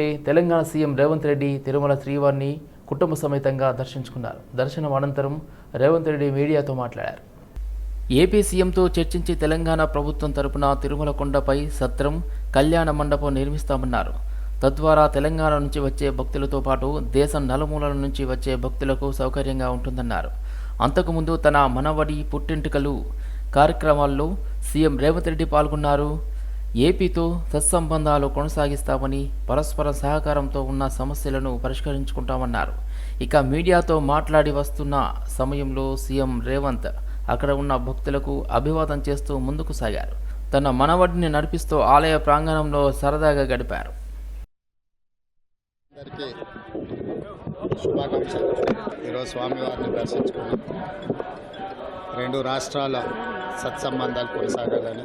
Telangana CM Revanth Reddy Tirumala శ్రీవారిని కుటుంబ సమేతంగా దర్శించుకున్నారు. దర్శనం అనంతరం రేవంత్ రెడ్డి మీడియాతో మాట్లాడారు. ఏపీ సీఎంతో చర్చించి తెలంగాణ ప్రభుత్వం తరపున తిరుమల కొండపై సత్రం కళ్యాణ మండపం నిర్మిస్తామన్నారు. తద్వారా తెలంగాణ నుంచి వచ్చే భక్తులతో పాటు దేశం నలుమూలల నుంచి వచ్చే భక్తులకు సౌకర్యంగా ఉంటుందన్నారు. అంతకుముందు తన మనవడి పుట్టింటికలు కార్యక్రమాల్లో సీఎం రేవంత్ రెడ్డి పాల్గొన్నారు. ఏపీతో సత్సంబంధాలు కొనసాగిస్తామని పరస్పర సహకారంతో ఉన్న సమస్యలను పరిష్కరించుకుంటామన్నారు. ఇక మీడియాతో మాట్లాడి వస్తున్న సమయంలో సీఎం రేవంత్ అక్కడ ఉన్న భక్తులకు అభివాదం చేస్తూ ముందుకు సాగారు. తన మనవడిని నడిపిస్తూ ఆలయ ప్రాంగణంలో సరదాగా గడిపారు. శుభాకాంక్షలు. ఈరోజు స్వామివారిని దర్శించుకున్నాం రెండు రాష్ట్రాల సత్సంబంధాలు కొనసాగాలని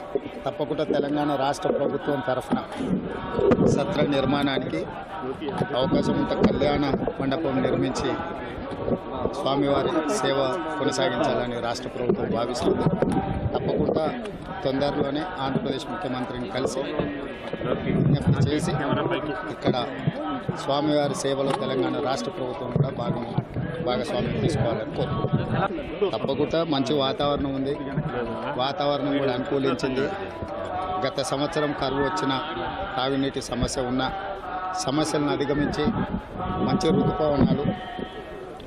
తప్పకుండా తెలంగాణ రాష్ట్ర ప్రభుత్వం తరఫున సత్ర నిర్మాణానికి అవకాశం ఉంటే కళ్యాణ మండపం నిర్మించి స్వామివారి సేవ కొనసాగించాలని రాష్ట్ర ప్రభుత్వం భావిస్తుంది. తప్పకుండా తొందరలోనే ఆంధ్రప్రదేశ్ ముఖ్యమంత్రిని కలిసి విజ్ఞప్తి చేసి ఇక్కడ స్వామివారి సేవలో తెలంగాణ రాష్ట్ర ప్రభుత్వం కూడా భాగం భాగస్వామ్యం తీసుకోవాలని కోరుకుంటున్నాను తప్పకుండా మంచి వాతావరణం ఉంది. వాతావరణం కూడా అనుకూలించింది. గత సంవత్సరం కరువు వచ్చిన తాగునీటి సమస్య ఉన్న సమస్యలను అధిగమించి మంచి ఋతుపవనాలు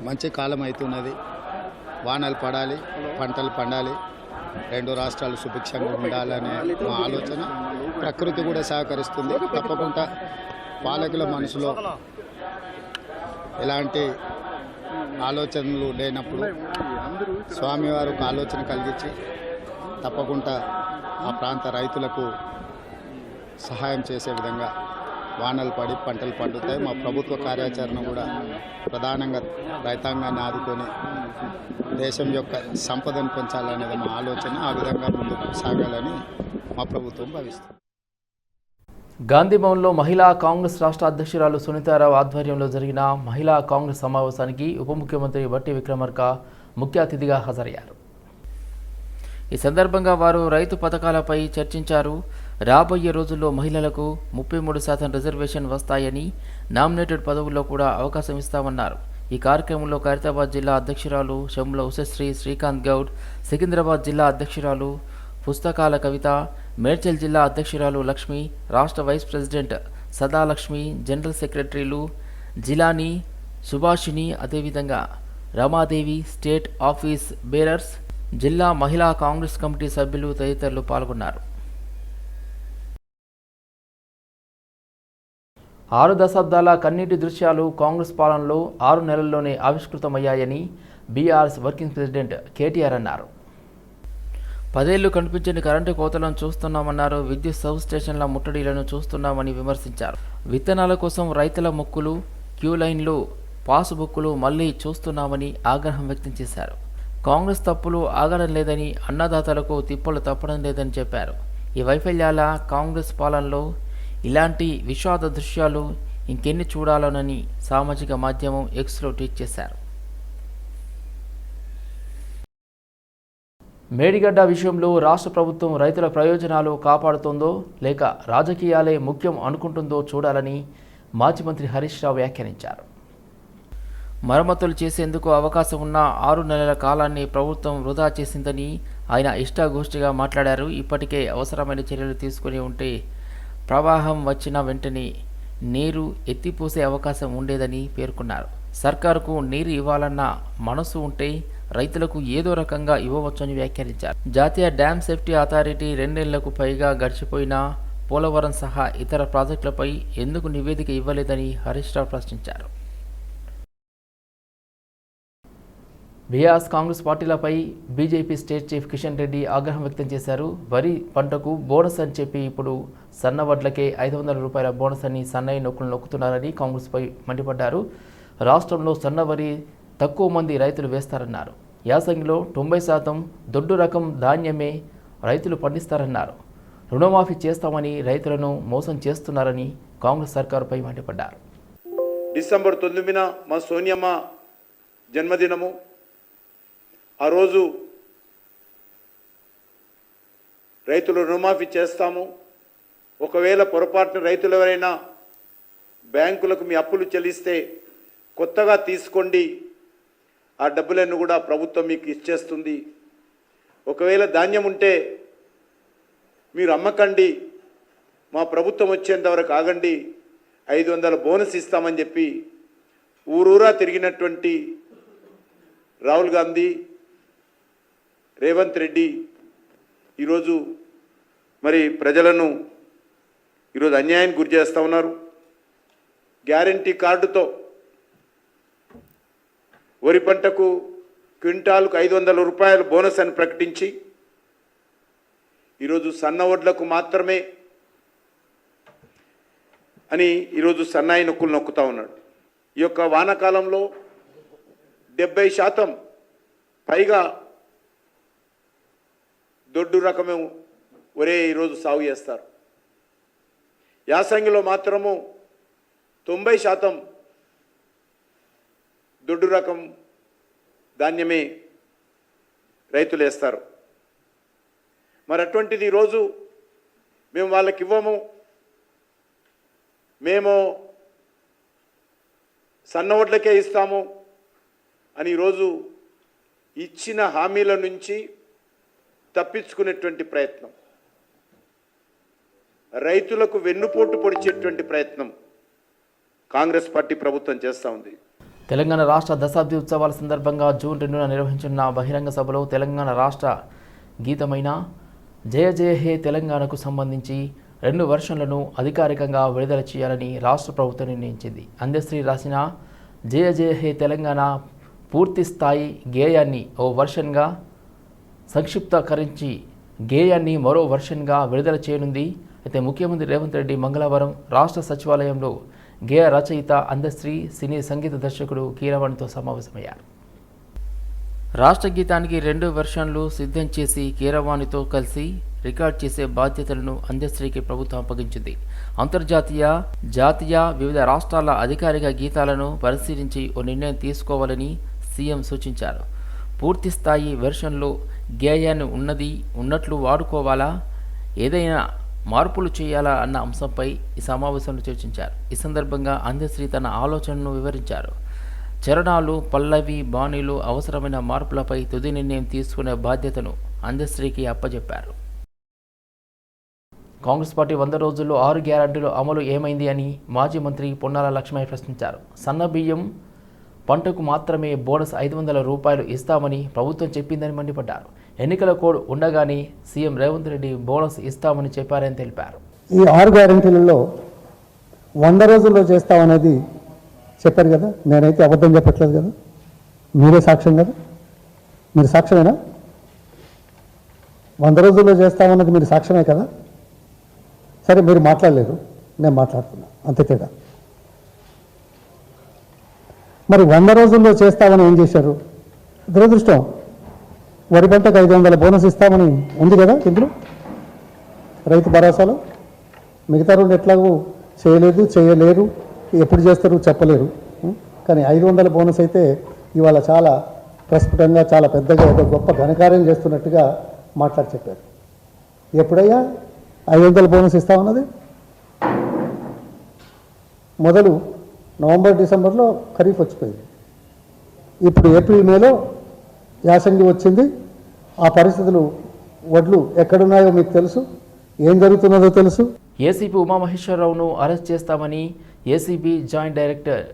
మంచి కాలం అవుతున్నది. వానలు పడాలి పంటలు పండాలి. రెండు రాష్ట్రాలు సుభిక్షంగా ఉండాలనే మా ఆలోచన. ప్రకృతి కూడా సహకరిస్తుంది. తప్పకుండా పాలకుల మనసులో ఎలాంటి ఆలోచనలు లేనప్పుడు స్వామివారు ఒక ఆలోచన కలిగించి తప్పకుండా ఆ ప్రాంత రైతులకు సహాయం చేసే విధంగా వానలు పడి పంటలు పండుతాయి. మా ప్రభుత్వ కార్యాచరణ కూడా ప్రధానంగా రైతాంగాన్ని ఆదుకొని దేశం యొక్క సంపదను పెంచాలనేది మా ఆలోచన. ఆ విధంగా ముందుకు సాగాలని మా ప్రభుత్వం భావిస్తుంది. గాంధీభవన్లో మహిళా కాంగ్రెస్ రాష్ట్ర అధ్యక్షురాలు సునీతారావు ఆధ్వర్యంలో జరిగిన మహిళా కాంగ్రెస్ సమావేశానికి ఉప ముఖ్యమంత్రి బట్టి విక్రమార్క ముఖ్య అతిథిగా హాజరయ్యారు. ఈ సందర్భంగా వారు రైతు పథకాలపై చర్చించారు. రాబోయే రోజుల్లో మహిళలకు ముప్పై మూడు శాతం రిజర్వేషన్ వస్తాయని నామినేటెడ్ పదవుల్లో కూడా అవకాశం ఇస్తామన్నారు. ఈ కార్యక్రమంలో ఖైరతాబాద్ జిల్లా అధ్యక్షురాలు షమ్ల ఉషశ్రీ శ్రీకాంత్ గౌడ్ సికింద్రాబాద్ జిల్లా అధ్యక్షురాలు పుస్తకాల కవిత మేడ్చల్ జిల్లా అధ్యక్షురాలు లక్ష్మి రాష్ట్ర వైస్ ప్రెసిడెంట్ సదాలక్ష్మి జనరల్ సెక్రటరీలు జిలానీ సుభాషిణి అదేవిధంగా రమాదేవి స్టేట్ ఆఫీస్ బేరర్స్ జిల్లా మహిళా కాంగ్రెస్ కమిటీ సభ్యులు తదితరులు పాల్గొన్నారు. ఆరు దశాబ్దాల కన్నీటి దృశ్యాలు కాంగ్రెస్ పాలనలో ఆరు నెలల్లోనే ఆవిష్కృతమయ్యాయని బీఆర్ఎస్ వర్కింగ్ ప్రెసిడెంట్ కేటీఆర్ అన్నారు. పదేళ్ళు కనిపించని కరెంటు కోతలను చూస్తున్నామన్నారు. విద్యుత్ సబ్ స్టేషన్ల ముట్టడిలను చూస్తున్నామని విమర్శించారు. విత్తనాల కోసం రైతుల మొక్కులు క్యూ లైన్లు పాసుబుక్కులు మళ్ళీ చూస్తున్నామని ఆగ్రహం వ్యక్తం చేశారు. కాంగ్రెస్ తప్పులు ఆగడం లేదని అన్నదాతలకు తిప్పలు తప్పడం లేదని చెప్పారు. ఈ వైఫల్యాల కాంగ్రెస్ పాలనలో ఇలాంటి విషాద దృశ్యాలు ఇంకెన్ని చూడాలోనని సామాజిక మాధ్యమం ఎక్స్లో ట్వీట్ చేశారు. మేడిగడ్డ విషయంలో రాష్ట్ర ప్రభుత్వం రైతుల ప్రయోజనాలు కాపాడుతుందో లేక రాజకీయాలే ముఖ్యం అనుకుంటుందో చూడాలని మాజీ మంత్రి హరీష్ రావు వ్యాఖ్యానించారు. మరమ్మతులు చేసేందుకు అవకాశం ఉన్న ఆరు నెలల కాలాన్ని ప్రభుత్వం వృధా చేసిందని ఆయన ఇష్టాగోష్ఠిగా మాట్లాడారు. ఇప్పటికే అవసరమైన చర్యలు తీసుకుని ఉంటే ప్రవాహం వచ్చిన వెంటనే నీరు ఎత్తిపోసే అవకాశం ఉండేదని పేర్కొన్నారు. సర్కారుకు నీరు ఇవ్వాలన్న మనసు ఉంటే రైతులకు ఏదో రకంగా ఇవ్వవచ్చని వ్యాఖ్యానించారు. జాతీయ డ్యామ్ సేఫ్టీ అథారిటీ రెండేళ్ళకు పైగా గడిచిపోయినా పోలవరం సహా ఇతర ప్రాజెక్టులపై ఎందుకు నివేదిక ఇవ్వలేదని హరీష్ రావు ప్రశ్నించారు. BRS Congress పార్టీలపై BJP state chief Kishan Reddy ఆగ్రహం వ్యక్తం చేశారు. వరి పంటకు బోనస్ అని చెప్పి ఇప్పుడు సన్న వడ్లకే ఐదు వందల రూపాయల బోనస్ అని సన్నయ్య నొక్కులు నొక్కుతున్నారని కాంగ్రెస్పై మండిపడ్డారు. రాష్ట్రంలో సన్న వరి తక్కువ మంది రైతులు వేస్తారన్నారు. యాసంగిలో తొంభై శాతం దొడ్డు రకం ధాన్యమే రైతులు పండిస్తారన్నారు. రుణమాఫీ చేస్తామని రైతులను మోసం చేస్తున్నారని కాంగ్రెస్ సర్కారుపై మండిపడ్డారు. డిసెంబర్ తొమ్మిదిన మా సోనియమ్మ జన్మదినము. ఆ రోజు రైతులు రుణమాఫీ చేస్తాము. ఒకవేళ పొరపాటున రైతులు ఎవరైనా బ్యాంకులకు మీ అప్పులు చెల్లిస్తే కొత్తగా తీసుకోండి ఆ డబ్బులను కూడా ప్రభుత్వం మీకు ఇచ్చేస్తుంది. ఒకవేళ ధాన్యం ఉంటే మీరు అమ్మకండి. మా ప్రభుత్వం వచ్చేంత వరకు ఆగండి. ఐదు వందల బోనస్ ఇస్తామని చెప్పి ఊరూరా తిరిగినటువంటి రాహుల్ గాంధీ రేవంత్ రెడ్డి ఈరోజు మరి ప్రజలను ఈరోజు అన్యాయానికి గురి చేస్తూ ఉన్నారు. గ్యారంటీ కార్డుతో వరి పంటకు క్వింటాల్కు ఐదు వందల రూపాయలు బోనస్ అని ప్రకటించి ఈరోజు సన్న వడ్లకు మాత్రమే అని ఈరోజు సన్నాయి నొక్కులు నొక్కుతూ ఉన్నాడు. ఈ యొక్క వానాకాలంలో డెబ్బై శాతం పైగా దొడ్డు రకమే ఒరే ఈరోజు సాగు చేస్తారు. యాసంగిలో మాత్రము తొంభై శాతం దొడ్డు రకం ధాన్యమే రైతులు వేస్తారు. మరి అటువంటిది ఈరోజు మేము వాళ్ళకి ఇవ్వము. మేము సన్న ఓట్లకే ఇస్తాము అని ఈరోజు ఇచ్చిన హామీల నుంచి తప్పించుకునేటువంటి ప్రయత్నం. రైతులకు వెన్నుపోటు పొడిచేటువంటి ప్రయత్నం కాంగ్రెస్ పార్టీ ప్రభుత్వం చేస్తూ ఉంది. తెలంగాణ రాష్ట్ర దశాబ్ది ఉత్సవాల సందర్భంగా జూన్ రెండున నిర్వహించిన బహిరంగ సభలో తెలంగాణ రాష్ట్ర గీతమైన జయ జయ హే తెలంగాణకు సంబంధించి రెండు వర్షన్లను అధికారికంగా విడుదల చేయాలని రాష్ట్ర ప్రభుత్వం నిర్ణయించింది. అందశ్రీ రాసిన జయ జయ హే తెలంగాణ పూర్తి స్థాయి గేయాన్ని ఓ వర్షన్గా సంక్షిప్తకరించి గేయాన్ని మరో వర్షన్గా విడుదల చేయనుంది. అయితే ముఖ్యమంత్రి రేవంత్ రెడ్డి మంగళవారం రాష్ట్ర సచివాలయంలో గేయ రచయిత అందశ్రీ సినీ సంగీత దర్శకుడు కీరవాణితో సమావేశమయ్యారు. రాష్ట్ర గీతానికి రెండు వెర్షన్లు సిద్ధం చేసి కీరవాణితో కలిసి రికార్డ్ చేసే బాధ్యతలను అందశ్రీకి ప్రభుత్వం అప్పగించింది. అంతర్జాతీయ జాతీయ వివిధ రాష్ట్రాల అధికారిక గీతాలను పరిశీలించి ఓ నిర్ణయం తీసుకోవాలని సీఎం సూచించారు. పూర్తి స్థాయి వెర్షన్లో గేయాన్ని ఉన్నది ఉన్నట్లు వాడుకోవాలా? ఏదైనా మార్పులు చేయాలా అన్న అంశంపై ఈ సమావేశంలో చర్చించారు. ఈ సందర్భంగా అందశ్రీ తన ఆలోచనను వివరించారు. చరణాలు పల్లవి బాణీలు అవసరమైన మార్పులపై తుది నిర్ణయం తీసుకునే బాధ్యతను అందశ్రీకి అప్పజెప్పారు. కాంగ్రెస్ పార్టీ వంద రోజుల్లో ఆరు గ్యారంటీలు అమలు ఏమైంది అని మాజీ మంత్రి పొన్నాల లక్ష్మయ్య ప్రశ్నించారు. సన్న బియ్యం పంటకు మాత్రమే బోనస్ ఐదు వందల రూపాయలు ఇస్తామని ప్రభుత్వం చెప్పిందని మండిపడ్డారు. ఎన్నికల కోడ్ ఉండగానే సీఎం రేవంత్ రెడ్డి బోనస్ ఇస్తామని చెప్పారని తెలిపారు. ఈ ఆరు గ్యారంటీలలో వంద రోజుల్లో చేస్తామనేది చెప్పారు కదా? నేనైతే అబద్ధం చెప్పట్లేదు కదా? మీరే సాక్ష్యం కదా? మీరు సాక్ష్యమేనా? వంద రోజుల్లో చేస్తామన్నది మీరు సాక్ష్యమే కదా? సరే మీరు మాట్లాడలేదు నేను మాట్లాడుతున్నా. అంతే తేడా. మరి వంద రోజుల్లో చేస్తామని ఏం చేశారు? దురదృష్టం. వరి పంటకు ఐదు వందల బోనస్ ఇస్తామని ఉంది కదా ఇందులో? రైతు భరోసాలో? మిగతా రెండు ఎట్లాగో చేయలేదు చేయలేరు ఎప్పుడు చేస్తారు చెప్పలేరు. కానీ ఐదు వందల బోనస్ అయితే ఇవాళ చాలా ప్రస్ఫుటంగా చాలా పెద్దగా ఏదో గొప్ప ఘనకార్యం చేస్తున్నట్టుగా మాట్లాడి చెప్పారు. ఎప్పుడయ్యా ఐదు వందల బోనస్ ఇస్తామన్నది? మొదలు నవంబర్ డిసెంబర్లో ఖరీఫ్ వచ్చిపోయింది. ఇప్పుడు ఏప్రిల్ మేలో యాసంగి వచ్చింది. ఆ పరిస్థితులు వడ్లు ఎక్కడున్నాయో మీకు తెలుసు. ఏం జరుగుతున్నదో తెలుసు. ఏసీపీ ఉమామహేశ్వరరావును అరెస్ట్ చేస్తామని ఏసీబీ జాయింట్ డైరెక్టర్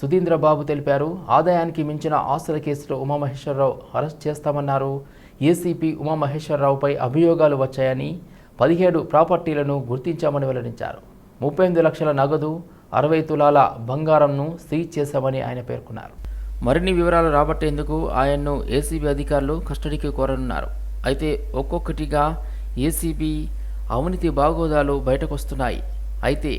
సుధీంద్రబాబు తెలిపారు. ఆదాయానికి మించిన ఆస్తుల కేసులో ఉమామహేశ్వరరావు అరెస్ట్ చేస్తామన్నారు. ఏసీపీ ఉమామహేశ్వరరావుపై అభియోగాలు వచ్చాయని పదిహేడు ప్రాపర్టీలను గుర్తించామని వెల్లడించారు. ముప్పై ఎనిమిది లక్షల నగదు అరవై తులాల బంగారంను సీజ్ చేశామని ఆయన పేర్కొన్నారు. మరిన్ని వివరాలు రాబట్టేందుకు ఆయన్ను ఏసీబీ అధికారులు కస్టడీకి కోరనున్నారు. అయితే ఒక్కొక్కటిగా ఏసీబీ అవినీతి బాగోదాలు బయటకొస్తున్నాయి. అయితే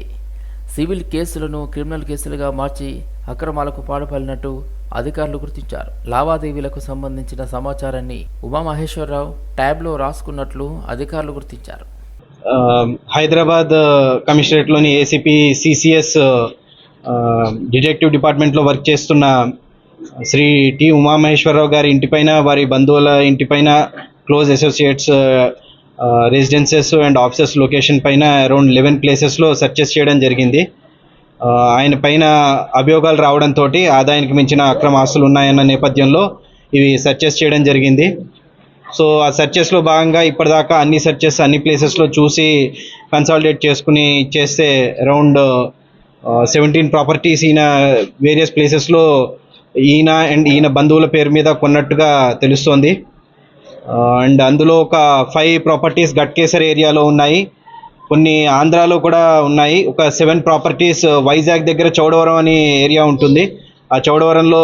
సివిల్ కేసులను క్రిమినల్ కేసులుగా మార్చి అక్రమాలకు పాడుపడినట్టు అధికారులు గుర్తించారు. లావాదేవీలకు సంబంధించిన సమాచారాన్ని ఉమామహేశ్వరరావు ట్యాబ్లో రాసుకున్నట్లు అధికారులు గుర్తించారు. హైదరాబాద్ కమిషనరేట్లోని ఏసీపీ సిసిఎస్ డిటెక్టివ్ డిపార్ట్మెంట్లో వర్క్ చేస్తున్న శ్రీ టి ఉమామహేశ్వరరావు గారి ఇంటిపైన వారి బంధువుల ఇంటిపైన close associates residences and offices location పైన అరౌండ్ లెవెన్ ప్లేసెస్లో సెర్చెస్ చేయడం జరిగింది. Uh, ఆయన పైన అభియోగాలు రావడంతో ఆదాయానికి మించిన అక్రమ ఆస్తులు ఉన్నాయన్న నేపథ్యంలో ఇవి సెర్చెస్ చేయడం జరిగింది. సో ఆ సెర్చెస్లో భాగంగా ఇప్పటిదాకా అన్ని సెర్చెస్ అన్ని ప్లేసెస్లో చూసి కన్సాలిడేట్ చేసుకుని చేస్తే అరౌండ్ సెవెంటీన్ ప్రాపర్టీస్ ఈయన వేరియస్ ప్లేసెస్లో ఈయన అండ్ ఈయన బంధువుల పేరు మీద కొన్నట్టుగా తెలుస్తోంది. అండ్ అందులో ఒక ఫైవ్ ప్రాపర్టీస్ గట్కేసర్ ఏరియాలో ఉన్నాయి. కొన్ని ఆంధ్రాలో కూడా ఉన్నాయి. ఒక సెవెన్ ప్రాపర్టీస్ వైజాగ్ దగ్గర చౌడవరం అనే ఏరియా ఉంటుంది. ఆ చౌడవరంలో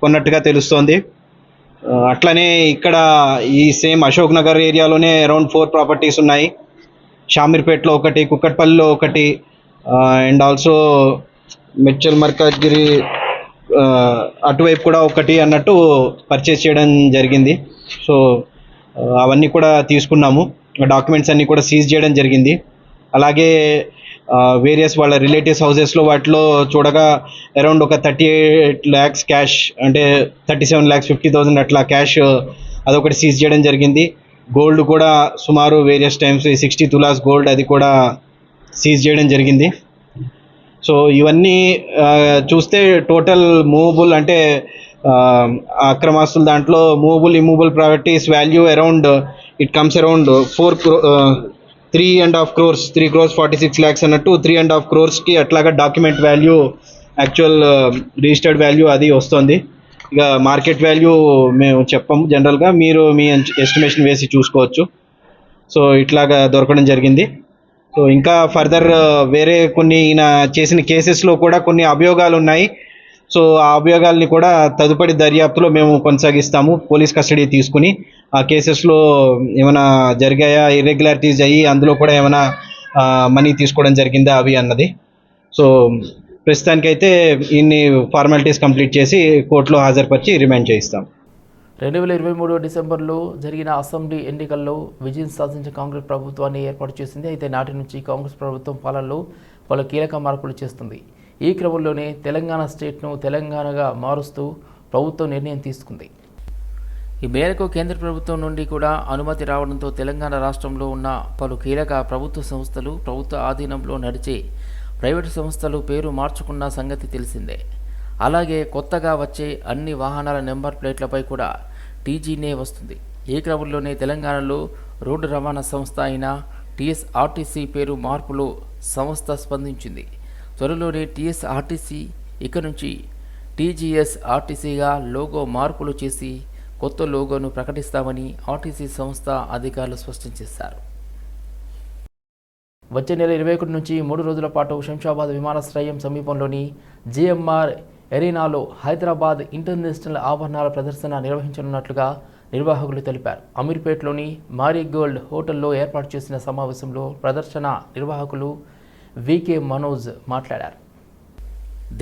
కొన్నట్టుగా తెలుస్తోంది. అట్లనే ఇక్కడ ఈ సేమ్ అశోక్ నగర్ ఏరియాలోనే అరౌండ్ ఫోర్ ప్రాపర్టీస్ ఉన్నాయి. షామీర్పేటలో ఒకటి కుక్కట్పల్లిలో ఒకటి అండ్ ఆల్సో మెచ్చల్ మర్కాజ్గిరి అటువైపు కూడా ఒకటి అన్నట్టు పర్చేస్ చేయడం జరిగింది. సో అవన్నీ కూడా తీసుకున్నాము. డాక్యుమెంట్స్ అన్నీ కూడా సీజ్ చేయడం జరిగింది. అలాగే వేరియస్ వాళ్ళ రిలేటివ్స్ హౌసెస్లో వాటిలో చూడగా అరౌండ్ ఒక థర్టీ ఎయిట్ ల్యాక్స్ క్యాష్ అంటే thirty seven lakhs fifty thousand అట్లా క్యాష్ అదొకటి సీజ్ చేయడం జరిగింది. గోల్డ్ కూడా సుమారు various times sixty tolas gold అది కూడా సీజ్ చేయడం జరిగింది. సో ఇవన్నీ చూస్తే టోటల్ మూవబుల్ అంటే అక్రమాస్తుల దాంట్లో movable immovable properties value around it comes around four crore three and half crores three crores forty six lakhs అన్నట్టు త్రీ అండ్ హాఫ్ క్రోర్స్కి అట్లాగా document value actual registered value అది వస్తుంది. ఇక మార్కెట్ వాల్యూ మేము చెప్పము జనరల్గా మీరు మీ ఎస్టిమేషన్ వేసి చూసుకోవచ్చు. సో ఇట్లాగా దొరకడం జరిగింది. సో ఇంకా ఫర్దర్ uh, వేరే కొన్ని ఈయన చేసిన కేసెస్లో కూడా కొన్ని అభియోగాలు ఉన్నాయి. సో ఆ అభియోగాల్ని కూడా తదుపరి దర్యాప్తులో మేము కొనసాగిస్తాము పోలీస్ కస్టడీ తీసుకుని. ఆ కేసెస్లో ఏమైనా జరిగాయా? ఇర్రెగ్యులారిటీస్ అయ్యి అందులో కూడా ఏమైనా మనీ తీసుకోవడం జరిగిందా అవి అన్నది. సో ప్రస్తుతానికైతే ఇన్ని ఫార్మాలిటీస్ కంప్లీట్ చేసి కోర్టులో హాజరుపరిచి రిమాండ్ చేయిస్తాం. రెండు వేల ఇరవై మూడు డిసెంబర్లో జరిగిన అసెంబ్లీ ఎన్నికల్లో విజయం సాధించిన కాంగ్రెస్ ప్రభుత్వాన్ని ఏర్పాటు చేసింది. అయితే నాటి నుంచి కాంగ్రెస్ ప్రభుత్వం పాలనలో పలు కీలక మార్పులు చేస్తుంది. ఈ క్రమంలోనే తెలంగాణ స్టేట్ను తెలంగాణగా మారుస్తూ ప్రభుత్వం నిర్ణయం తీసుకుంది. ఈ మేరకు కేంద్ర ప్రభుత్వం నుండి కూడా అనుమతి రావడంతో తెలంగాణ రాష్ట్రంలో ఉన్న పలు కీలక ప్రభుత్వ సంస్థలు ప్రభుత్వ ఆధీనంలో నడిచే ప్రైవేటు సంస్థలు పేరు మార్చుకున్న సంగతి తెలిసిందే. అలాగే కొత్తగా వచ్చే అన్ని వాహనాల నెంబర్ ప్లేట్లపై కూడా టీజీనే వస్తుంది. ఈ క్రమంలోనే తెలంగాణలో రోడ్డు రవాణా సంస్థ అయిన టీఎస్ఆర్టీసీ పేరు మార్పులో సంస్థ స్పందించింది. త్వరలోనే టీఎస్ఆర్టీసీ ఇక నుంచి టీజీఎస్ ఆర్టీసీగా లోగో మార్పులు చేసి కొత్త లోగోను ప్రకటిస్తామని ఆర్టీసీ సంస్థ అధికారులు స్పష్టం చేశారు. వచ్చే నెల ఇరవై ఒకటి నుంచి మూడు రోజుల పాటు శంషాబాద్ విమానాశ్రయం సమీపంలోని జిఎంఆర్ ఎరీనాలో హైదరాబాద్ ఇంటర్నేషనల్ ఆభరణాల ప్రదర్శన నిర్వహించనున్నట్లుగా నిర్వాహకులు తెలిపారు. అమీర్పేట్లోని మారీగోల్డ్ హోటల్లో ఏర్పాటు చేసిన సమావేశంలో ప్రదర్శన నిర్వాహకులు వికే మనోజ్ మాట్లాడారు.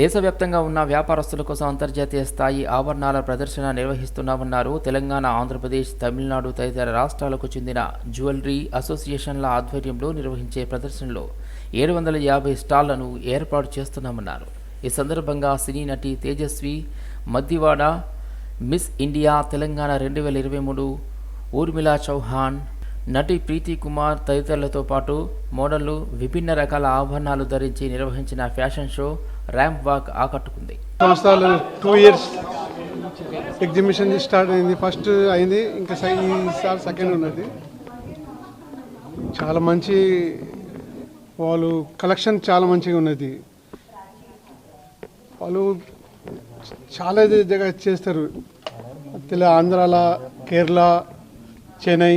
దేశవ్యాప్తంగా ఉన్న వ్యాపారస్తుల కోసం అంతర్జాతీయ స్థాయి ఆభరణాల ప్రదర్శన నిర్వహిస్తున్నామన్నారు తెలంగాణ ఆంధ్రప్రదేశ్ తమిళనాడు తదితర రాష్ట్రాలకు చెందిన జ్యువెలరీ అసోసియేషన్ల ఆధ్వర్యంలో నిర్వహించే ప్రదర్శనలో ఏడు వందల యాభై స్టాళ్ళను ఏర్పాటు చేస్తున్నామన్నారు. ఈ సందర్భంగా సినీ నటి తేజస్వి మద్దివాడ మిస్ ఇండియా తెలంగాణ రెండు వేల ఇరవై మూడు ఊర్మిళా చౌహాన్ నటి ప్రీతి కుమార్ తదితరులతో పాటు మోడళ్ళు విభిన్న రకాల ఆభరణాలు ధరించి నిర్వహించిన ఫ్యాషన్ షో ర్యాంప్ వాక్ ఆకట్టుకుంది. సంవత్సరాలు టూ ఇయర్స్ ఎగ్జిబిషన్ స్టార్ట్ అయింది. ఫస్ట్ అయింది ఇంకా ఈసారి సెకండ్ ఉన్నది. చాలా మంచి వాళ్ళు కలెక్షన్ చాలా మంచిగా ఉన్నది. వాళ్ళు చాలా దగ్గర చేస్తారు. తెల ఆంధ్రాల కేరళ చెన్నై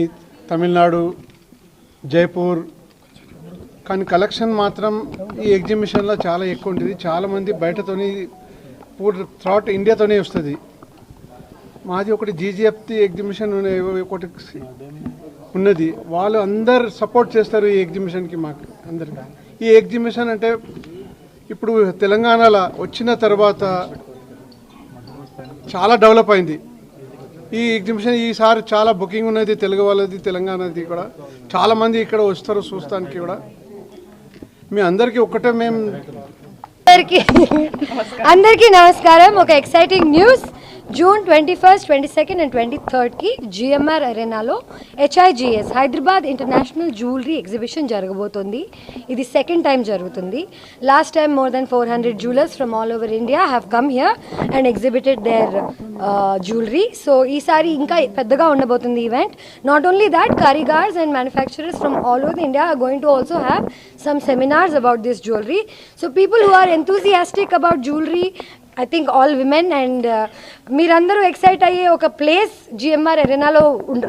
తమిళనాడు జైపూర్. కానీ కలెక్షన్ మాత్రం ఈ ఎగ్జిబిషన్లో చాలా ఎక్కువ ఉంటుంది చాలామంది బయటతోని పూర్ థ్రాట్ ఇండియాతోనే వస్తుంది. మాది ఒకటి జీజీఎఫ్టీ ఎగ్జిబిషన్ ఒకటి ఉన్నది. వాళ్ళు అందరు సపోర్ట్ చేస్తారు ఈ ఎగ్జిబిషన్కి మాకు అందరికీ. ఈ ఎగ్జిబిషన్ అంటే ఇప్పుడు తెలంగాణలో వచ్చిన తర్వాత చాలా డెవలప్ అయింది. ఈ ఎగ్జిబిషన్ ఈసారి చాలా బుకింగ్ ఉన్నది తెలుగు వాళ్ళది తెలంగాణది కూడా. చాలామంది ఇక్కడ వస్తారు చూస్తానికి కూడా. మీ అందరికీ ఒక్కటే మేము అందరికీ అందరికీ నమస్కారం. ఒక exciting news June twenty first twenty second and twenty థర్డ్కి GMR అరేనాలో HIGS Hyderabad international jewellery exhibition జరగబోతుంది. ఇది సెకండ్ టైం జరుగుతుంది. Last time more than four hundred jewellers from all over India have come here and exhibited their jewellery so ఈసారి ఇంకా పెద్దగా ఉండబోతుంది event not only that karigars and manufacturers from all over India are going to also have some seminars about this jewellery so people who are enthusiastic about jewellery I think all women and మీరందరూ excite అయ్యే ఒక place GMR ఎరెనాలో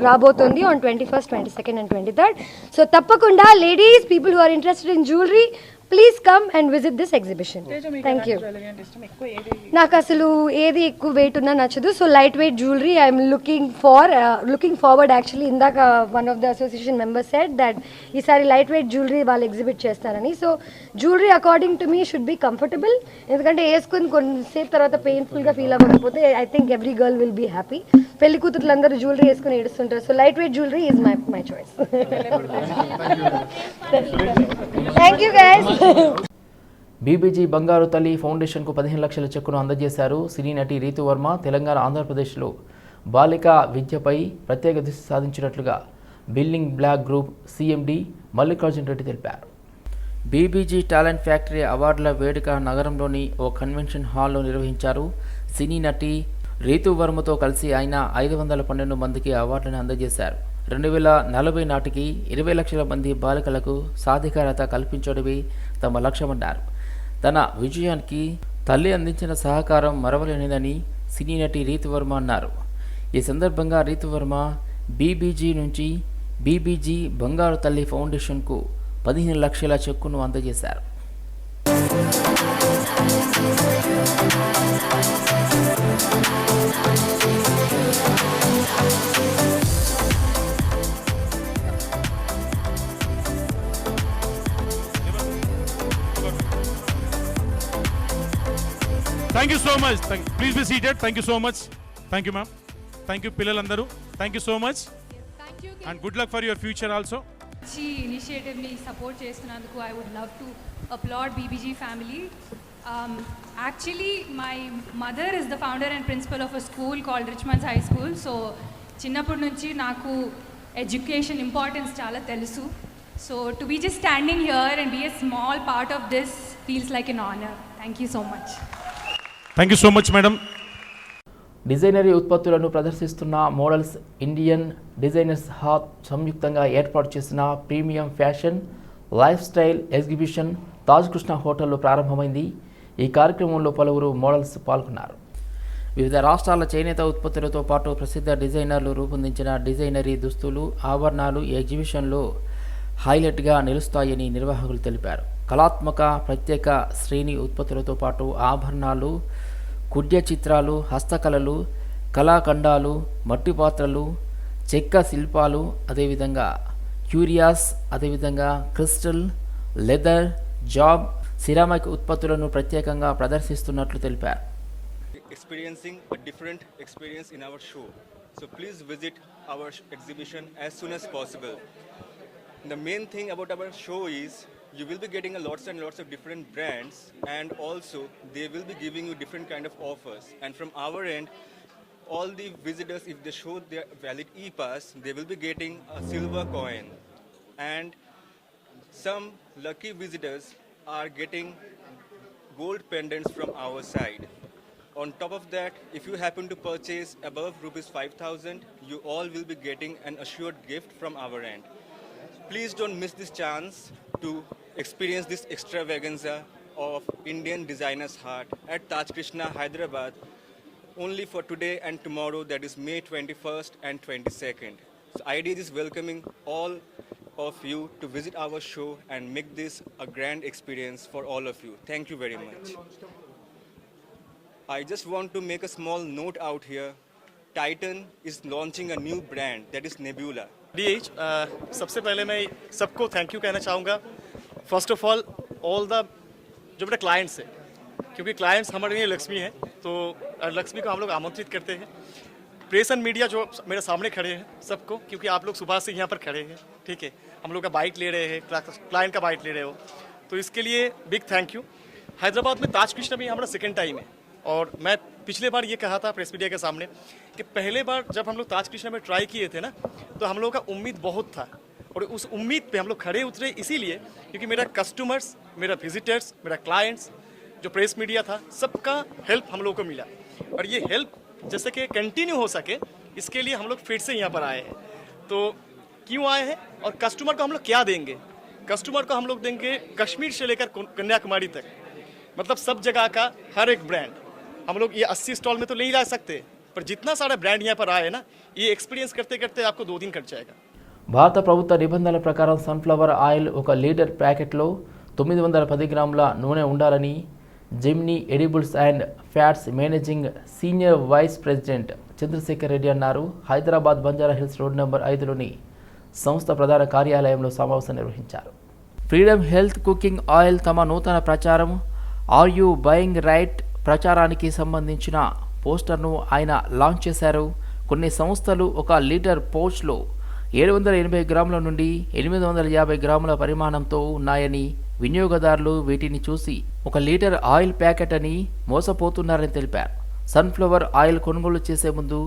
రాబోతుంది on twenty first twenty second and twenty third so తప్పకుండా ladies people who are interested in jewellery please come and visit this exhibition thank you నాకు అసలు ఏది ఎక్కువ వెయిట్ ఉన్నా నచ్చదు. So light weight jewellery I'm looking for looking forward actually ఇందాక one of the association members said that ఈసారి light weight jewellery వాళ్ళు exhibit చేస్తారని. So jewellery according to me should be comfortable ఎందుకంటే వేసుకుని కొంతసేపు తర్వాత పెయిన్ఫుల్గా ఫీల్ అవ్వకపోతే I think every girl will be happy పెళ్ళి కూతురులందరూ జ్యువెలరీ వేసుకుని ఏడుస్తుంటారు. So light weight jewellery is my my choice thank you guys BBG Bangaru Talli ఫౌండేషన్కు పదిహేను లక్షల చెక్కును అందజేశారు సినీ నటి రీతు వర్మ తెలంగాణ ఆంధ్రప్రదేశ్లో. బాలిక విద్యపై ప్రత్యేక దృష్టి సాధించినట్లుగా building block group CMD Mallikarjun Reddy తెలిపారు. బీబీజీ టాలెంట్ ఫ్యాక్టరీ అవార్డుల వేడుక నగరంలోని ఓ కన్వెన్షన్ హాల్లో నిర్వహించారు సినీ నటి రీతు వర్మతో కలిసి ఆయన ఐదు వందల పన్నెండు మందికి అవార్డులను అందజేశారు. రెండు వేల నలభై నాటికి ఇరవై లక్షల మంది బాలికలకు సాధికారత కల్పించడమే తమ లక్ష్యమన్నారు. తన విజయానికి తల్లి అందించిన సహకారం మరవలేనిదని సినీ నటి రీతివర్మ అన్నారు. ఈ సందర్భంగా రీతివర్మ బీబీజీ నుంచి బీబీజీ బంగారు తల్లి ఫౌండేషన్కు పదిహేను లక్షల చెక్కును అందజేశారు. Much please be seated thank you so much thank you ma'am thank you పిల్లలందరూ. Thank you so much and good luck for your future also మంచి ఇనిషియేటివ్ని సపోర్ట్ చేస్తున్నందుకు I would love to applaud BBG family actually my mother is the founder and principal of a school called Richmond's high school so చిన్నప్పటి నుంచి నాకు education importance చాలా తెలుసు. So to be just standing here and be a small part of this feels like an honour thank you so much thank you so much madam designery ఉత్పత్తులను ప్రదర్శిస్తున్న models Indian designers Haat సంయుక్తంగా ఏర్పాటు చేసిన premium fashion lifestyle exhibition Taj Krishna హోటల్లో ప్రారంభమైంది. ఈ కార్యక్రమంలో పలువురు మోడల్స్ పాల్గొన్నారు. వివిధ రాష్ట్రాల చేనేత ఉత్పత్తులతో పాటు ప్రసిద్ధ డిజైనర్లు రూపొందించిన డిజైనరీ దుస్తులు ఆభరణాలు ఈ ఎగ్జిబిషన్లో హైలైట్గా నిలుస్తాయని నిర్వాహకులు తెలిపారు. కళాత్మక ప్రత్యేక శ్రేణి ఉత్పత్తులతో పాటు ఆభరణాలు కుడ్య చిత్రాలు హస్తకళలు కళాఖండాలు మట్టి పాత్రలు చెక్క శిల్పాలు అదేవిధంగా క్యూరియాస్ అదేవిధంగా క్రిస్టల్ లెదర్ జాబ్ సిరామిక్ ఉత్పత్తులను ప్రత్యేకంగా ప్రదర్శిస్తున్నట్లు తెలిపారు. Experiencing different experience in our show so please visit our exhibition as soon as possible the main thing about our show is you will be getting a lots and lots of different brands and also they will be giving you different kind of offers. And from our end, all the visitors, if they show their valid e-pass, they will be getting a silver coin. And some lucky visitors are getting gold pendants from our side. On top of that, if you happen to purchase above rupees 5000, you all will be getting an assured gift from our end. Please don't miss this chance to experience this extravaganza of Indian designer's heart at Taj Krishna, Hyderabad only for today and tomorrow, that is May 21st and 22nd. So idea is welcoming all of you to visit our show and make this a grand experience for all of you. Thank you very much. I just want to make a small note out here. Titan is launching a new brand that is Nebula. DH सबसे पहले मैं सबको thank you कहना चाहूँगा first of all all the जो मेरे clients हैं, क्योंकि क्लाइंट्स हमारे लिए लक्ष्मी हैं तो लक्ष्मी को हम लोग आमंत्रित करते हैं। प्रेस एंड मीडिया जो मेरे सामने खड़े हैं, सबको, क्योंकि आप लोग सुबह से यहाँ पर खड़े हैं, ठीक है? हम लोग का बाइट ले रहे हैं क्लाइंट का बाइट ले रहे हो। तो इसके लिए बिग थैंक यू हैदराबाद में ताज कृष्ण भी हमारा सेकेंड टाइम है। और मैं पिछले बार ये कहा था प्रेस मीडिया के सामने कि पहले बार जब हम लोग ताज कृष्ण में ट्राई किए थे ना तो हम लोग का उम्मीद बहुत था। और उस उम्मीद पे हम लोग खड़े उतरे इसीलिए क्योंकि मेरा कस्टमर्स मेरा विजिटर्स मेरा क्लाइंट्स जो प्रेस मीडिया था, सबका हेल्प हम लोग को मिला। और ये हेल्प जैसे कि कंटिन्यू हो सके, इसके लिए हम लोग फिर से यहाँ पर आए हैं। तो क्यों आए हैं और कस्टमर को हम लोग क्या देंगे? कस्टमर को हम लोग देंगे कश्मीर से लेकर कन्याकुमारी तक। मतलब सब जगह का हर एक ब्रांड हम लोग ये 80 स्टॉल में तो नहीं ला सकते, पर जितना सारा ब्रांड यहाँ पर आए ना, ये एक्सपीरियंस करते करते आपको दो दिन कट जाएगा। భారత ప్రభుత్వ నిబంధనల ప్రకారం సన్ఫ్లవర్ ఆయిల్ ఒక లీటర్ ప్యాకెట్లో తొమ్మిది వందల పది గ్రాముల నూనె ఉండాలని Gemini edibles and fats managing senior vice president Chandrashekar Reddy అన్నారు. Hyderabad Banjara hills road number ఐదులోని సంస్థ ప్రధాన కార్యాలయంలో సమావేశం నిర్వహించారు. ఫ్రీడమ్ హెల్త్ కుకింగ్ ఆయిల్ తమ నూతన ప్రచారం ఆర్ యూ బయింగ్ రైట్ ప్రచారానికి సంబంధించిన పోస్టర్ను ఆయన లాంచ్ చేశారు. కొన్ని సంస్థలు ఒక లీటర్ పౌచ్లో ఏడు వందల ఎనభై గ్రాముల నుండి ఎనిమిది వందల యాభై గ్రాముల పరిమాణంతో ఉన్నాయని వినియోగదారులు వీటిని చూసి ఒక లీటర్ ఆయిల్ ప్యాకెట్ అని మోసపోతున్నారని తెలిపారు. సన్ఫ్లవర్ ఆయిల్ కొనుగోలు చేసే ముందు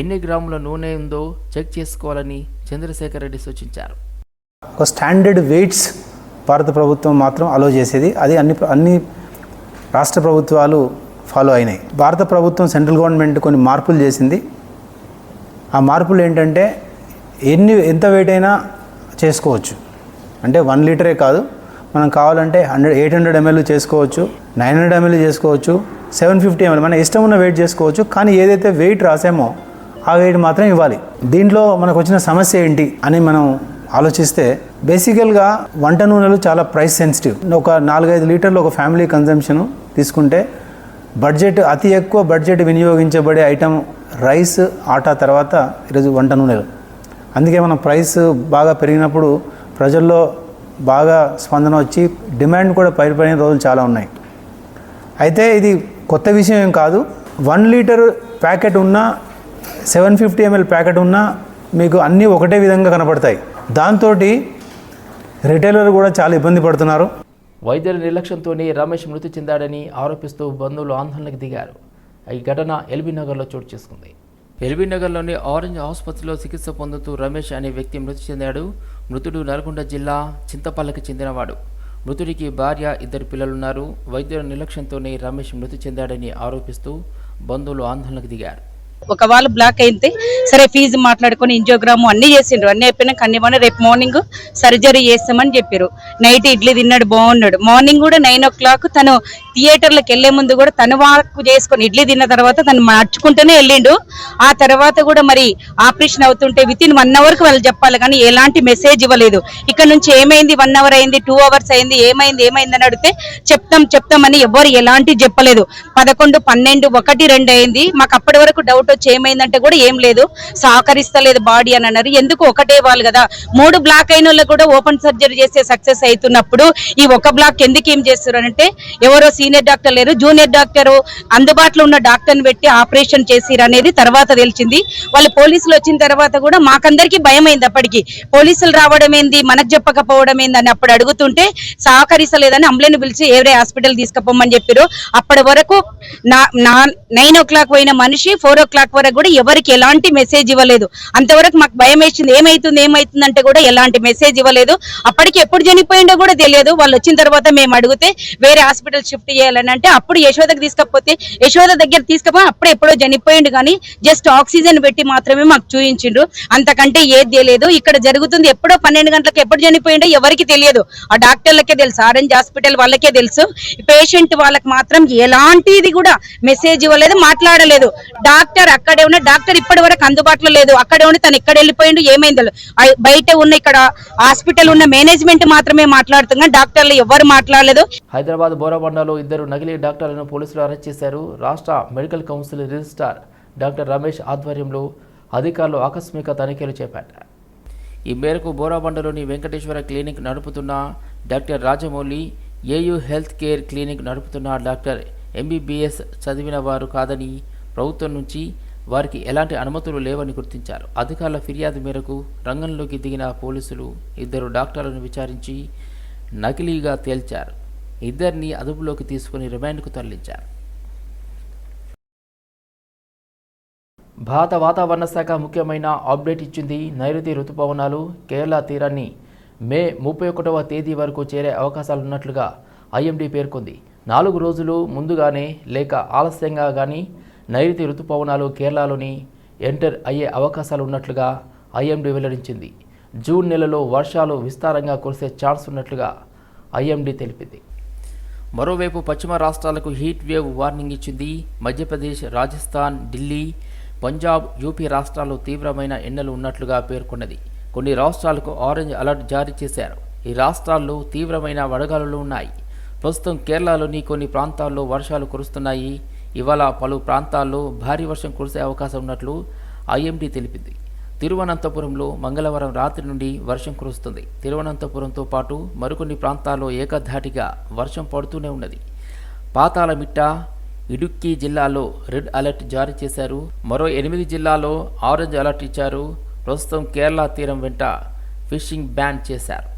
ఎన్ని గ్రాముల నూనె ఉందో చెక్ చేసుకోవాలని చంద్రశేఖర్ రెడ్డి సూచించారు. ఒక స్టాండర్డ్ వెయిట్స్ భారత ప్రభుత్వం మాత్రం అలో చేసేది. అది అన్ని అన్ని రాష్ట్ర ప్రభుత్వాలు ఫాలో అయినాయి. భారత ప్రభుత్వం సెంట్రల్ గవర్నమెంట్ కొన్ని మార్పులు చేసింది. ఆ మార్పులు ఏంటంటే ఎన్ని ఎంత వెయిట్ అయినా చేసుకోవచ్చు. అంటే వన్ లీటరే కాదు. మనం కావాలంటే హండ్రెడ్ ఎయిట్ హండ్రెడ్ ఎంఎల్ చేసుకోవచ్చు నైన్ హండ్రెడ్ ఎంఎల్ చేసుకోవచ్చు సెవెన్ ఫిఫ్టీ ఎంఎల్ మన ఇష్టం ఉన్న వెయిట్ చేసుకోవచ్చు కానీ ఏదైతే వెయిట్ రాసామో ఆ వెయిట్ మాత్రం ఇవ్వాలి. దీంట్లో మనకు వచ్చిన సమస్య ఏంటి అని మనం ఆలోచిస్తే బేసికల్గా వంట నూనెలు చాలా ప్రైస్ సెన్సిటివ్ ఒక నాలుగైదు లీటర్లు ఒక ఫ్యామిలీ కన్జంప్షన్ తీసుకుంటే బడ్జెట్ అతి ఎక్కువ బడ్జెట్ వినియోగించబడే ఐటమ్ రైస్ ఆటా తర్వాత ఈరోజు వంట నూనెలు. అందుకే మనం ప్రైస్ బాగా పెరిగినప్పుడు ప్రజల్లో బాగా స్పందన వచ్చి డిమాండ్ కూడా పైపడిన రోజులు చాలా ఉన్నాయి. అయితే ఇది కొత్త విషయం ఏం కాదు. వన్ లీటర్ ప్యాకెట్ ఉన్న సెవెన్ ఫిఫ్టీ ఎంఎల్ ప్యాకెట్ ఉన్న మీకు అన్నీ ఒకటే విధంగా కనపడతాయి. దాంతో రిటైలర్ కూడా చాలా ఇబ్బంది పడుతున్నారు. వైద్యుల నిర్లక్ష్యంతోనే రమేష్ మృతి చెందాడని ఆరోపిస్తూ బంధువులు ఆందోళనకు దిగారు. ఈ ఘటన ఎల్బీ నగర్లో చోటు చేసుకుంది. ఎల్బీనగర్లోని ఆరెంజ్ ఆసుపత్రిలో చికిత్స పొందుతూ రమేష్ అనే వ్యక్తి మృతి చెందాడు. మృతుడు నల్గొండ జిల్లా చింతపల్లకి చెందినవాడు. మృతుడికి భార్య ఇద్దరు పిల్లలున్నారు. వైద్యుల నిర్లక్ష్యంతోనే రమేష్ మృతి చెందాడని ఆరోపిస్తూ బంధువులు ఆందోళనకు దిగారు. ఒక వాళ్ళు బ్లాక్ అయితే సరే ఫీజు మాట్లాడుకొని ఇంజోగ్రాము అన్ని చేసిండ్రు. అన్ని అయిపోయినాక అన్ని బాగా రేపు మార్నింగ్ సర్జరీ చేస్తామని చెప్పారు నైట్ ఇడ్లీ తిన్నాడు బాగున్నాడు. మార్నింగ్ కూడా నైన్ ఓ క్లాక్ తను థియేటర్లకు వెళ్ళే ముందు కూడా తను వాక్ చేసుకొని ఇడ్లీ తిన్న తర్వాత తను మార్చుకుంటూనే వెళ్ళిండు. ఆ తర్వాత కూడా మరి ఆపరేషన్ అవుతుంటే విత్ ఇన్ వన్ అవర్కి వాళ్ళు చెప్పాలి కానీ ఎలాంటి మెసేజ్ ఇవ్వలేదు. ఇక్కడ నుంచి ఏమైంది? వన్ అవర్ అయింది టూ అవర్స్ అయింది ఏమైంది ఏమైంది అని అడిగితే చెప్తాం చెప్తామని ఎవరు ఎలాంటి చెప్పలేదు. పదకొండు పన్నెండు ఒకటి రెండు అయింది. మాకు అప్పటి వరకు డౌట్ వచ్చి ఏమైందంటే కూడా ఏం లేదు. సహకరిస్తలేదు బాడీ అని అన్నారు. ఎందుకు ఒకటే వాళ్ళు కదా. మూడు బ్లాక్ అయిన వాళ్ళకు కూడా ఓపెన్ సర్జరీ చేస్తే సక్సెస్ అవుతున్నప్పుడు ఈ ఒక బ్లాక్ ఎందుకు ఏం చేస్తారు అంటే ఎవరో సీనియర్ డాక్టర్ లేరు జూనియర్ డాక్టర్ అందుబాటులో ఉన్న డాక్టర్ని పెట్టి ఆపరేషన్ చేసిరు అనేది తర్వాత తెలిసింది. వాళ్ళు పోలీసులు వచ్చిన తర్వాత కూడా మాకందరికీ భయం అయింది అప్పటికి. పోలీసులు రావడం ఏంది మనకు చెప్పకపోవడం ఏంది అని అప్పుడు అడుగుతుంటే సహకరిస్తలేదని అంబులెన్స్ పిలిచి ఎవరే హాస్పిటల్ తీసుకుపోమని చెప్పారు అప్పటి వరకు నా నైన్ ఓ క్లాక్ పోయిన మనిషి ఫోర్ ఓ క్లాక్ వరకు కూడా ఎవరికి ఎలాంటి మెసేజ్ ఇవ్వలేదు. అంతవరకు మాకు భయం వేసింది. ఏమైతుంది ఏమైతుంది అంటే కూడా ఎలాంటి మెసేజ్ ఇవ్వలేదు. అప్పటికి ఎప్పుడు చనిపోయిండో కూడా తెలియదు. వాళ్ళు వచ్చిన తర్వాత మేము అడిగితే వేరే హాస్పిటల్ షిఫ్ట్ చేయాలని అంటే అప్పుడు యశోదకి తీసుకపోతే యశోద దగ్గర తీసుకపోయి అప్పుడు ఎప్పుడో చనిపోయిండు కానీ జస్ట్ ఆక్సిజన్ పెట్టి మాత్రమే మాకు చూపించిండ్రు అంతకంటే ఏది తెలియదు. ఇక్కడ జరుగుతుంది ఎప్పుడో పన్నెండు గంటలకు ఎప్పుడు చనిపోయిండో ఎవరికి తెలియదు. ఆ డాక్టర్లకే తెలుసు ఆరెంజ్ హాస్పిటల్ వాళ్ళకే తెలుసు. పేషెంట్ వాళ్ళకి మాత్రం ఎలాంటిది కూడా మెసేజ్ ఇవ్వలేదు మాట్లాడలేదు. డాక్టర్ అక్కడే ఉన్న డాక్టర్ ఇప్పటి వరకు అందుబాటులో లేదు. అక్కడే ఉండి తను ఎక్కడ వెళ్ళిపోయిండు ఏమైందో బయట ఉన్న ఇక్కడ హాస్పిటల్ ఉన్న మేనేజ్మెంట్ మాత్రమే మాట్లాడుతున్నా డాక్టర్లు ఎవరు మాట్లాడలేదు? హైదరాబాద్ బోరబండలో ఇద్దరు నకిలీ డాక్టర్లను పోలీసులు అరెస్ట్ చేశారు. రాష్ట్ర medical council registrar doctor Ramesh ఆధ్వర్యంలో అధికారులు ఆకస్మిక తనిఖీలు చేపట్టారు ఈ మేరకు బోరాబండలోని వెంకటేశ్వర క్లినిక్ నడుపుతున్న doctor Rajamouli AU health care clinic నడుపుతున్న డాక్టర్ ఎంబీబీఎస్ చదివిన వారు కాదని ప్రభుత్వం నుంచి వారికి ఎలాంటి అనుమతులు లేవని గుర్తించారు. అధికారుల ఫిర్యాదు మేరకు రంగంలోకి దిగిన పోలీసులు ఇద్దరు డాక్టర్లను విచారించి నకిలీగా తేల్చారు. ఇద్దరిని అదుపులోకి తీసుకుని రిమాండ్కు తరలించారు. భారత వాతావరణ శాఖ ముఖ్యమైన అప్డేట్ ఇచ్చింది నైరుతి రుతుపవనాలు కేరళ తీరాన్ని మే ముప్పై ఒకటవ తేదీ వరకు చేరే అవకాశాలున్నట్లుగా ఐఎండీ పేర్కొంది. నాలుగు రోజులు ముందుగానే లేక ఆలస్యంగా కానీ నైరుతి రుతుపవనాలు కేరళలోని ఎంటర్ అయ్యే అవకాశాలు ఉన్నట్లుగా ఐఎండీ వెల్లడించింది. జూన్ నెలలో వర్షాలు విస్తారంగా కురిసే ఛాన్స్ ఉన్నట్లుగా ఐఎండీ తెలిపింది. మరోవైపు పశ్చిమ రాష్ట్రాలకు హీట్ వేవ్ వార్నింగ్ ఇచ్చింది మధ్యప్రదేశ్ రాజస్థాన్ ఢిల్లీ పంజాబ్ యూపీ రాష్ట్రాల్లో తీవ్రమైన ఎండలు ఉన్నట్లుగా పేర్కొన్నది. కొన్ని రాష్ట్రాలకు ఆరెంజ్ అలర్ట్ జారీ చేశారు. ఈ రాష్ట్రాల్లో తీవ్రమైన వడగాలులు ఉన్నాయి. ప్రస్తుతం కేరళలోని కొన్ని ప్రాంతాల్లో వర్షాలు కురుస్తున్నాయి. ఇవాళ పలు ప్రాంతాల్లో భారీ వర్షం కురిసే అవకాశం ఉన్నట్లు ఐఎండీ తెలిపింది. తిరువనంతపురంలో మంగళవారం రాత్రి నుండి వర్షం కురుస్తుంది. తిరువనంతపురంతో పాటు మరికొన్ని ప్రాంతాల్లో ఏకధాటిగా వర్షం పడుతూనే ఉన్నది. పాతాళమిట్ట ఇడుక్కి జిల్లాలో రెడ్ అలర్ట్ జారీ చేశారు. మరో ఎనిమిది జిల్లాలో ఆరెంజ్ అలర్ట్ ఇచ్చారు. ప్రస్తుతం కేరళ తీరం వెంట ఫిషింగ్ బ్యాన్ చేశారు.